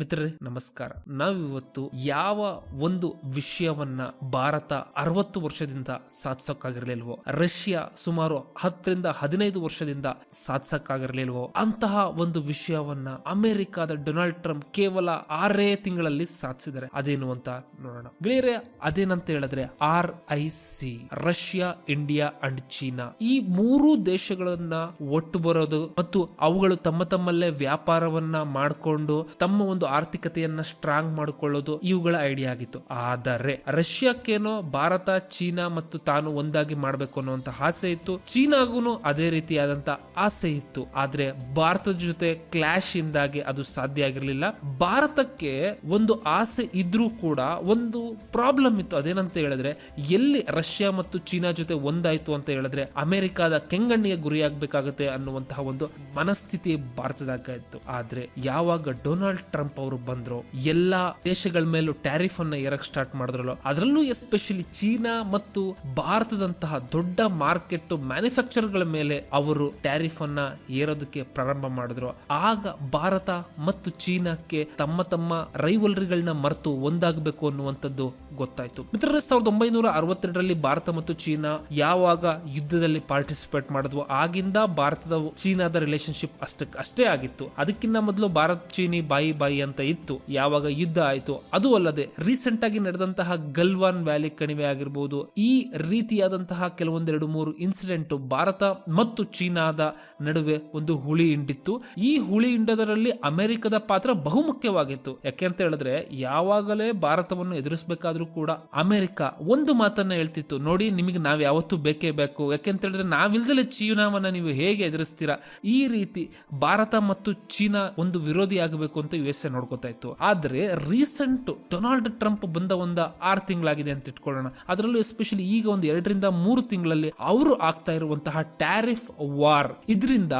ಮಿತ್ರರೇ, ನಮಸ್ಕಾರ. ನಾವಿವತ್ತು ಯಾವ ಒಂದು ವಿಷಯವನ್ನ ಭಾರತ ಅರವತ್ತು ವರ್ಷದಿಂದ ಸಾಧಿಸೋಕ್ಕಾಗಿರ್ಲಿಲ್ವೋ, ರಷ್ಯಾ ಸುಮಾರು ಹತ್ತರಿಂದ ಹದಿನೈದು ವರ್ಷದಿಂದ ಸಾಧಿಸಕ್ಕಾಗಿರ್ಲಿಲ್ವೋ, ಅಂತಹ ಒಂದು ವಿಷಯವನ್ನ ಅಮೆರಿಕದ ಡೊನಾಲ್ಡ್ ಟ್ರಂಪ್ ಕೇವಲ ಆರೇ ತಿಂಗಳಲ್ಲಿ ಸಾಧಿಸಿದ್ದಾರೆ ಅದೇನು ಅಂತ ನೋಡೋಣ. ಗೆಳೆಯರೆ, ಅದೇನಂತ ಹೇಳಿದ್ರೆ R I C, Russia, India and China ಈ ಮೂರು ದೇಶಗಳನ್ನ ಒಟ್ಟು ಬರೋದು ಮತ್ತು ಅವುಗಳು ತಮ್ಮ ತಮ್ಮಲ್ಲೇ ವ್ಯಾಪಾರವನ್ನ ಮಾಡಿಕೊಂಡು ತಮ್ಮ ಒಂದು ಆರ್ಥಿಕತೆಯನ್ನ ಸ್ಟ್ರಾಂಗ್ ಮಾಡಿಕೊಳ್ಳೋದು ಇವುಗಳ ಐಡಿಯಾ ಆಗಿತ್ತು. ಆದರೆ ರಷ್ಯಾಕ್ಕೇನೋ ಭಾರತ, ಚೀನಾ ಮತ್ತು ತಾನು ಒಂದಾಗಿ ಮಾಡಬೇಕು ಅನ್ನುವಂತ ಆಸೆ ಇತ್ತು. ಚೀನಾಗೂ ಅದೇ ರೀತಿಯಾದಂತ ಆಸೆ ಇತ್ತು. ಆದ್ರೆ ಭಾರತದ ಜೊತೆ ಕ್ಲಾಶ್ ಇಂದಾಗಿ ಅದು ಸಾಧ್ಯ ಆಗಿರಲಿಲ್ಲ. ಭಾರತಕ್ಕೆ ಒಂದು ಆಸೆ ಇದ್ರೂ ಕೂಡ ಒಂದು ಪ್ರಾಬ್ಲಮ್ ಇತ್ತು. ಅದೇನಂತ ಹೇಳಿದ್ರೆ, ಎಲ್ಲಿ ರಷ್ಯಾ ಮತ್ತು ಚೀನಾ ಜೊತೆ ಒಂದಾಯ್ತು ಅಂತ ಹೇಳಿದ್ರೆ ಅಮೆರಿಕಾದ ಕೆಂಗಣ್ಣಿಗೆ ಗುರಿಯಾಗಬೇಕಾಗುತ್ತೆ ಅನ್ನುವಂತಹ ಒಂದು ಮನಸ್ಥಿತಿ ಭಾರತದಾಗ ಇತ್ತು. ಆದ್ರೆ ಯಾವಾಗ ಡೊನಾಲ್ಡ್ ಟ್ರಂಪ್ ಅವರು ಬಂದ್ರು, ಎಲ್ಲ ದೇಶಗಳ ಮೇಲೂ ಟ್ಯಾರಿಫ್ ಅನ್ನ ಏರಕ್ ಸ್ಟಾರ್ಟ್ ಮಾಡಿದ್ರಲ್ಲ, ಅದರಲ್ಲೂ ಎಸ್ಪೆಷಲಿ ಚೀನಾ ಮತ್ತು ಭಾರತದಂತಹ ದೊಡ್ಡ ಮಾರ್ಕೆಟ್ ಮ್ಯಾನುಫ್ಯಾಕ್ಚರ್ಗಳ ಮೇಲೆ ಅವರು ಟ್ಯಾರಿಫ್ ಅನ್ನ ಏರೋದಕ್ಕೆ ಪ್ರಾರಂಭ ಮಾಡಿದ್ರು. ಆಗ ಭಾರತ ಮತ್ತು ಚೀನಾಕ್ಕೆ ತಮ್ಮ ತಮ್ಮ ರೈವಲ್ರಿಗಳನ್ನ ಮರೆತು ಒಂದಾಗಬೇಕು ಅನ್ನುವಂಥದ್ದು ಗೊತ್ತಾಯ್ತು. ಮಿತ್ರರೇ, ಸಾವಿರದ ಒಂಬೈನೂರ ಅರವತ್ತೆರಡರಲ್ಲಿ ಭಾರತ ಮತ್ತು ಚೀನಾ ಯಾವಾಗ ಯುದ್ಧದಲ್ಲಿ ಪಾರ್ಟಿಸಿಪೇಟ್ ಮಾಡಿದ್ವು ಆಗಿಂದ ಭಾರತದ ಚೀನಾದ ರಿಲೇಶನ್ಶಿಪ್ ಅಷ್ಟಕ್ಕೆ ಅಷ್ಟೇ ಆಗಿತ್ತು. ಅದಕ್ಕಿಂತ ಮೊದಲು ಭಾರತ್ ಚೀನಿ ಬಾಯಿ ಬಾಯಿ ಅಂತ ಇತ್ತು. ಯಾವಾಗ ಯುದ್ಧ ಆಯಿತು ಅದು ಅಲ್ಲದೆ ರೀಸೆಂಟ್ ಆಗಿ ನಡೆದಂತಹ ಗಲ್ವಾನ್ ವ್ಯಾಲಿ ಕಣಿವೆ ಆಗಿರಬಹುದು ಈ ರೀತಿಯಾದಂತಹ ಕೆಲವೊಂದೆರಡು ಮೂರು ಇನ್ಸಿಡೆಂಟ್ ಭಾರತ ಮತ್ತು ಚೀನಾದ ನಡುವೆ ಒಂದು ಹುಳಿ ಹಿಂಡಿತ್ತು. ಈ ಹುಳಿ ಹಿಂಡದರಲ್ಲಿ ಅಮೆರಿಕದ ಪಾತ್ರ ಬಹುಮುಖ್ಯವಾಗಿತ್ತು ಯಾಕೆ ಅಂತ ಹೇಳಿದ್ರೆ, ಯಾವಾಗಲೇ ಭಾರತವನ್ನು ಎದುರಿಸಬೇಕಾದ್ರೂ ಕೂಡ ಅಮೆರಿಕ ಒಂದು ಮಾತನ್ನ ಹೇಳ್ತಿತ್ತು, ನೋಡಿ, ನಿಮಗೆ ನಾವ್ ಯಾವತ್ತೂ ಬೇಕೇ ಬೇಕು. ಯಾಕೆಂತ ಹೇಳಿದ್ರೆ ನಾವಿಲ್ದಲೆ ಚೀನಾವನ್ನ ನೀವು ಹೇಗೆ ಎದುರಿಸ್ತೀರಾ? ಈ ರೀತಿ ಭಾರತ ಮತ್ತು ಚೀನಾ ಒಂದು ವಿರೋಧಿ ಆಗಬೇಕು ಅಂತ ಯು ಎಸ್ ಎ ಇತ್ತು. ಆದ್ರೆ ರೀಸೆಂಟ್ ಡೊನಾಲ್ಡ್ ಟ್ರಂಪ್ ಬಂದ ಒಂದು ಆರು ತಿಂಗಳಾಗಿದೆ ಅಂತ ಇಟ್ಕೊಳ್ಳೋಣ. ಅದರಲ್ಲೂ ಎಸ್ಪೆಷಲಿ ಈಗ ಒಂದು ಎರಡರಿಂದ ಮೂರು ತಿಂಗಳಲ್ಲಿ ಅವರು ಆಗ್ತಾ ಇರುವಂತಹ ಟ್ಯಾರಿಫ್ ವಾರ್. ಇದರಿಂದ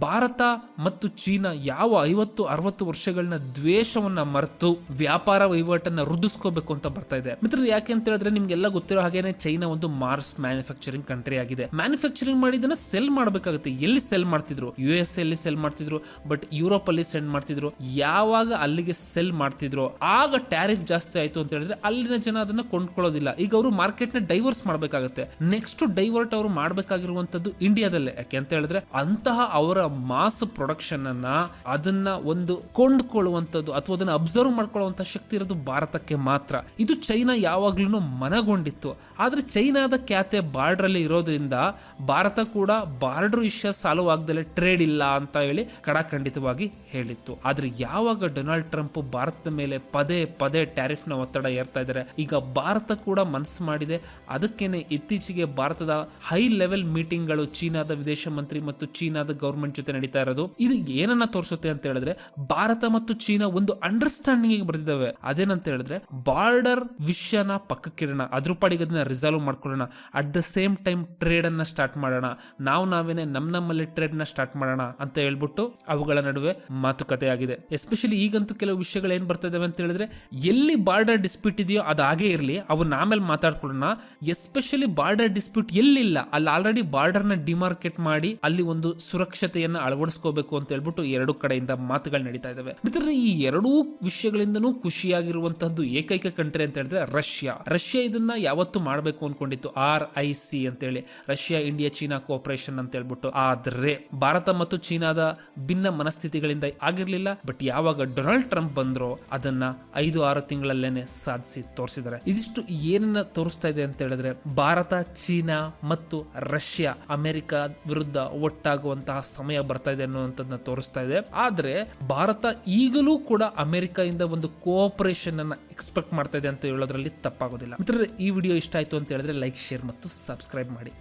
ಭಾರತ ಮತ್ತು ಚೀನಾ ಯಾವ ಐವತ್ತು, ಅರವತ್ತು ವರ್ಷಗಳನ್ನ ದ್ವೇಷವನ್ನ ಮರೆತು ವ್ಯಾಪಾರ ವಹಿವಾಟನ್ನ ವೃದ್ಧಿಸ್ಕೋಬೇಕು ಅಂತ ಬರ್ತಾ ಇದೆ. ಮಿತ್ರ, ಯಾಕೆ ಅಂತ ಹೇಳಿದ್ರೆ ನಿಮ್ಗೆಲ್ಲ ಗೊತ್ತಿರೋ ಹಾಗೇನೆ ಚೈನಾ ಒಂದು ಮಾರ್ಸ್ ಮ್ಯಾನುಫ್ಯಾಕ್ಚರಿಂಗ್ ಕಂಟ್ರಿ ಆಗಿದೆ. ಮ್ಯಾನುಫ್ಯಾಕ್ಚರಿಂಗ್ ಮಾಡಿದನ್ನ ಸೆಲ್ ಮಾಡಬೇಕಾಗುತ್ತೆ. ಎಲ್ಲಿ ಸೆಲ್ ಮಾಡ್ತಿದ್ರು? ಯು ಎಸ್ ಎಲ್ಲಿ ಸೆಲ್ ಮಾಡ್ತಿದ್ರು ಬಟ್ ಯುರೋಪ್ ಅಲ್ಲಿ ಸೆಂಡ್ ಮಾಡ್ತಿದ್ರು. ಯಾವಾಗ ಅಲ್ಲಿಗೆ ಸೆಲ್ ಮಾಡ್ತಿದ್ರು? ಆಗ ಟ್ಯಾರಿಫ್ ಜಾಸ್ತಿ ಆಯ್ತು ಅಂತ ಹೇಳಿದ್ರೆ ಅಲ್ಲಿನ ಜನ ಅದನ್ನ ಕೊಂಡ್ಕೊಳ್ಳೋದಿಲ್ಲ. ಈಗ ಅವರು ಮಾರ್ಕೆಟ್ನ ಡೈವರ್ಸ್ ಮಾಡಬೇಕಾಗುತ್ತೆ. ನೆಕ್ಸ್ಟ್ ಡೈವರ್ಟ್ ಅವರು ಮಾಡಬೇಕಾಗಿರುವಂತದ್ದು ಇಂಡಿಯಾದಲ್ಲೇ ಯಾಕೆ ಅಂತ ಹೇಳಿದ್ರೆ ಅಂತಹ ಅವರ ಮಾಸ್ ಪ್ರೊಡಕ್ಷನ್ ಅನ್ನ ಅದನ್ನ ಒಂದು ಕೊಂಡ್ಕೊಳ್ಳುವಂಥದ್ದು ಅಥವಾ ಅದನ್ನ ಅಬ್ಸರ್ವ್ ಮಾಡ್ಕೊಳ್ಳುವಂತ ಶಕ್ತಿ ಇರೋದು ಭಾರತಕ್ಕೆ ಮಾತ್ರ. ಇದು ಚೈನಾ ಯಾವಾಗ್ಲೂ ಮನಗೊಂಡಿತ್ತು. ಆದರೆ ಚೈನಾದ ಖ್ಯಾತೆ ಬಾರ್ಡ್ರಲ್ಲಿ ಇರೋದ್ರಿಂದ ಭಾರತ ಕೂಡ ಬಾರ್ಡ್ರ್ ವಿಷಯ ಸಾಲ್ವ್ ಟ್ರೇಡ್ ಇಲ್ಲ ಅಂತ ಹೇಳಿ ಕಡಾಖಂಡಿತವಾಗಿ ಹೇಳಿತ್ತು. ಆದರೆ ಯಾವಾಗ ಡೊನಾಲ್ಡ್ ಟ್ರಂಪ್ ಭಾರತದ ಮೇಲೆ ಪದೇ ಪದೇ ಟ್ಯಾರಿಫ್ನ ಒತ್ತಡ ಏರ್ತಾ ಇದ್ದಾರೆ, ಈಗ ಭಾರತ ಕೂಡ ಮನಸ್ಸು ಮಾಡಿದೆ. ಅದಕ್ಕೇನೆ ಇತ್ತೀಚೆಗೆ ಭಾರತದ ಹೈ ಲೆವೆಲ್ ಮೀಟಿಂಗ್ಗಳು ಚೀನಾದ ವಿದೇಶ ಮಂತ್ರಿ ಮತ್ತು ಚೀನಾದ ಗೌರ್ಮೆಂಟ್ ಜೊತೆ ನಡೀತಾ ಇರೋದು, ಇದು ಏನನ್ನ ತೋರಿಸುತ್ತೆ ಅಂತ ಹೇಳಿದ್ರೆ ಭಾರತ ಮತ್ತು ಚೀನಾ ಒಂದು ಅಂಡರ್ಸ್ಟ್ಯಾಂಡಿಂಗ್ ಬರ್ತಿದ್ದಾವೆ. ಅದೇನಂತ ಹೇಳಿದ್ರೆ, ಬಾರ್ಡರ್ ವಿಷಯನ ಪಕ್ಕಕ್ಕಿಡೋಣ, ಅದ್ರ ಪಾಡಿಗೆ ಅದನ್ನ ರಿಸಾಲ್ವ್ ಮಾಡ್ಕೊಳ್ಳೋಣ. At the same time trade ಅನ್ನ ಸ್ಟಾರ್ಟ್ ಮಾಡೋಣ. ನಾವು ನಾವೇನೆ ನಮ್ಮ ನಮ್ಮಲ್ಲಿ ಟ್ರೇಡ್ನ ಸ್ಟಾರ್ಟ್ ಮಾಡೋಣ ಅಂತ ಹೇಳ್ಬಿಟ್ಟು ಅವುಗಳ ನಡುವೆ ಮಾತುಕತೆ ಆಗಿದೆ. ಎಸ್ಪೆಷಲಿ ಈಗಂತೂ ಕೆಲವು ವಿಷಯಗಳು ಏನು ಬರ್ತಾ ಅಂತ ಹೇಳಿದ್ರೆ, ಎಲ್ಲಿ ಬಾರ್ಡರ್ ಡಿಸ್ಪ್ಯೂಟ್ ಇದೆಯೋ ಅದು ಹಾಗೇ ಇರಲಿ, ಅವನ್ನ ಆಮೇಲೆ ಮಾತಾಡ್ಕೊಳ್ಳೋಣ. ಎಸ್ಪೆಷಲಿ ಬಾರ್ಡರ್ ಡಿಸ್ಪ್ಯೂಟ್ ಎಲ್ಲಿಲ್ಲ, ಅಲ್ಲಿ ಆಲ್ರೆಡಿ ಬಾರ್ಡರ್ನ ಡಿಮಾರ್ಕೆಟ್ ಮಾಡಿ ಅಲ್ಲಿ ಒಂದು ಸುರಕ್ಷತೆಯನ್ನ ಅಳವಡಿಸ್ಕೋಬೇಕು ಅಂತ ಹೇಳ್ಬಿಟ್ಟು ಎರಡು ಕಡೆಯಿಂದ ಮಾತುಗಳು ನಡೀತಾ ಇದಾವೆ. ಮಿತ್ರರೇ, ಈ ಎರಡೂ ವಿಷಯಗಳಿಂದನೂ ಖುಷಿಯಾಗಿರುವಂತಹದ್ದು ಏಕೈಕ ಕಂಟ್ರಿ ಅಂತ ಹೇಳಿದ್ರೆ ರಷ್ಯಾ. ರಷ್ಯಾ ಇದನ್ನ ಯಾವತ್ತು ಮಾಡಬೇಕು ಅನ್ಕೊಂಡಿತ್ತು ಆರ್ ಐ ಸಿ ಅಂತೇಳಿ. ರಷ್ಯಾ, ಇಂಡಿಯಾ, ಚೀನಾ ಕೋಆಪರೇಷನ್ ಅಂತ ಹೇಳ್ಬಿಟ್ಟು ಆದ್ರೆ ಭಾರತ ಮತ್ತು ಚೀನಾದ ಭಿನ್ನ ಮನಸ್ಥಿತಿಗಳಿಂದ ಆಗಿರ್ಲಿಲ್ಲ. ಬಟ್ ಯಾವಾಗ ಡೊನಾಲ್ಡ್ ಟ್ರಂಪ್ ಬಂದ್ರೋ ಅದನ್ನ ಐದು ಆರು ತಿಂಗಳಲ್ಲೇನೆ ಸಾಧಿಸಿ ತೋರಿಸಿದ್ದಾರೆ. ಇದಿಷ್ಟು ಏನನ್ನ ತೋರಿಸ್ತಾ ಇದೆ ಅಂತ ಹೇಳಿದ್ರೆ, ಭಾರತ, ಚೀನಾ ಮತ್ತು ರಷ್ಯಾ ಅಮೆರಿಕ ವಿರುದ್ಧ ಒಟ್ಟಾಗುವಂತಹ ಸಮಯ ಬರ್ತಾ ಇದೆ ಅನ್ನುವಂಥದ್ದನ್ನ ತೋರಿಸ್ತಾ ಇದೆ. ಆದ್ರೆ ಭಾರತ ಈಗಲೂ ಕೂಡ ಅಮೆರಿಕ ಇಂದ ಒಂದು ಕೋಆಪರೇಷನ್ ಅನ್ನ ಎಕ್ಸ್ಪೆಕ್ಟ್ ಮಾಡ್ತಾ ಇದೆ ಅಂತ ಹೇಳೋದ್ರಲ್ಲಿ ತಪ್ಪಾಗೋದಿಲ್ಲ. ಮಿತ್ರರೇ ಈ ವಿಡಿಯೋ ಇಷ್ಟ ಆಯ್ತು ಅಂತ ಹೇಳಿದ್ರೆ ಲೈಕ್ ಶೇರ್ ಮತ್ತು ಸಬ್ಸ್ಕ್ರೈಬ್ ಮಾಡಿ.